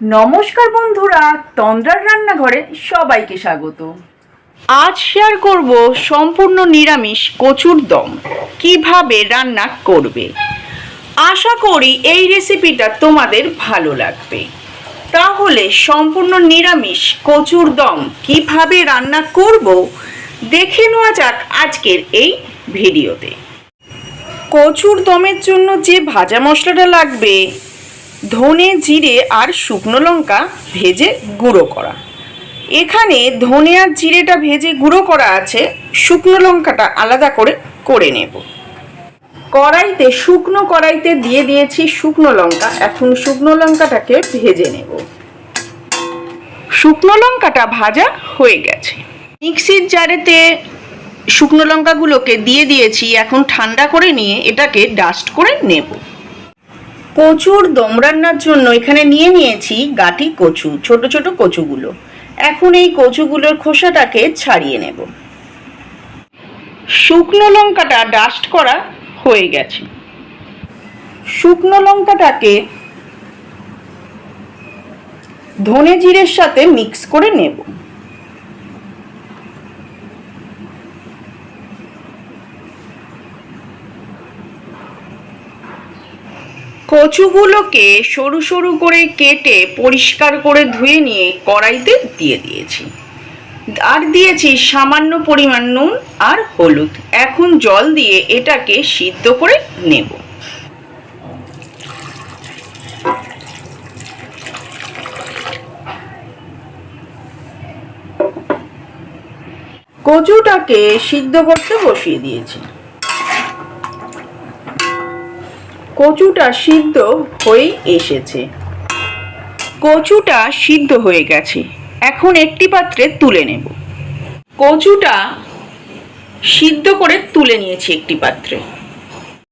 নমস্কার বন্ধুরা, তন্দ্রার রান্নাঘরে সবাইকে স্বাগত। আজ শেয়ার করব সম্পূর্ণ নিরামিষ কচুর দম। কীভাবে রান্না করবে? আশা করি এই রেসিপিটা তোমাদের ভালো লাগবে। তাহলে সম্পূর্ণ নিরামিষ কচুর দম কীভাবে রান্না করব, দেখে নেওয়া যাক আজকের এই ভিডিওতে। কচুর দমের জন্য যে ভাজা মশলাটা লাগবে ধনে, জিরে আর শুকনো লঙ্কা ভেজে গুঁড়ো করা। এখানে ধনে আর জিরেটা ভেজে গুঁড়ো করা আছে, শুকনো লঙ্কাটা আলাদা করে করে নেব। কড়াইতে শুকনো কড়াইতে দিয়ে দিয়েছি শুকনো লঙ্কা, এখন শুকনো লঙ্কাটাকে ভেজে নেব। শুকনো লঙ্কাটা ভাজা হয়ে গেছে। মিক্সির জারেতে শুকনো লঙ্কাগুলোকে দিয়ে দিয়েছি, এখন ঠান্ডা করে নিয়ে এটাকে ডাস্ট করে নেব। কচুর দম রান্নার জন্য এখানে নিয়ে নিয়েছি গাটি কচু, ছোট ছোট কচুগুলো। এখন এই কচুগুলোর খোসাটাকে ছাড়িয়ে নেব। শুকনো লঙ্কাটা ডাস্ট করা হয়ে গেছে। শুকনো লঙ্কাটাকে ধনে জিরের সাথে মিক্স করে নেব। কচুগুলোকে সরু সরু করে কেটে পরিষ্কার করে ধুয়ে নিয়ে কড়াইতে দিয়ে দিয়েছি। আর দিয়েছি সামান্য পরিমাণ নুন আর হলুদ। এখন জল দিয়ে এটাকে সিদ্ধ করে নেব। কচুটাকে সিদ্ধ করতে বসিয়ে দিয়েছি। কচুটা সিদ্ধ হয়ে এসেছে। কচুটা সিদ্ধ হয়ে গেছে। এখন একটি পাত্রে তুলে নেব। কচুটা সিদ্ধ করে তুলে নিয়েছি একটি পাত্রে।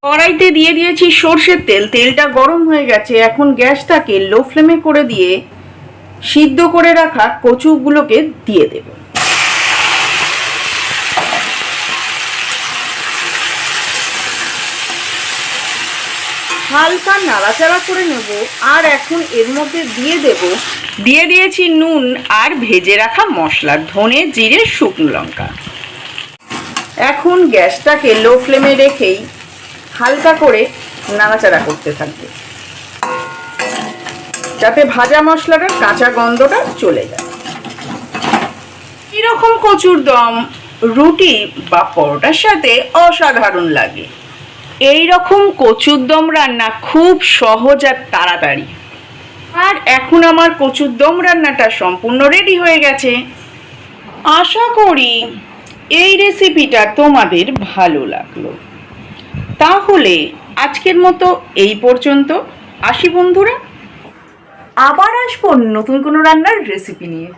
কড়াইতে দিয়ে দিয়েছি সর্ষের তেল। তেলটা গরম হয়ে গেছে। এখন গ্যাসটাকে লো ফ্লেমে করে দিয়ে সিদ্ধ করে রাখা কচুগুলোকে দিয়ে দেবো। হালকা নাড়াচাড়া করে নেব আর এখন এর মধ্যে দিয়ে দেব দিয়ে দিয়েছি নুন আর ভেজে রাখা মশলা, ধনে, জিরে, শুকনো লঙ্কা। এখন গ্যাসটাকে লো ফ্লেমে রেখেই হালকা করে নাড়াচাড়া করতে থাকবে। যাতে ভাজা মশলাটার কাঁচা গন্ধটা চলে যায়। এরকম কচুর দম, রুটি বা পরোটার সাথে অসাধারণ লাগে। এই রকম কচুর দম রান্না খুব সহজ আর তাড়াতাড়ি। আর এখন আমার কচুর দম রান্নাটা সম্পূর্ণ রেডি হয়ে গেছে। আশা করি এই রেসিপিটা তোমাদের ভালো লাগল। তাহলে আজকের মতো এই পর্যন্ত। আসি বন্ধুরা। আবার আসব নতুন কোনো রান্নার রেসিপি নিয়ে।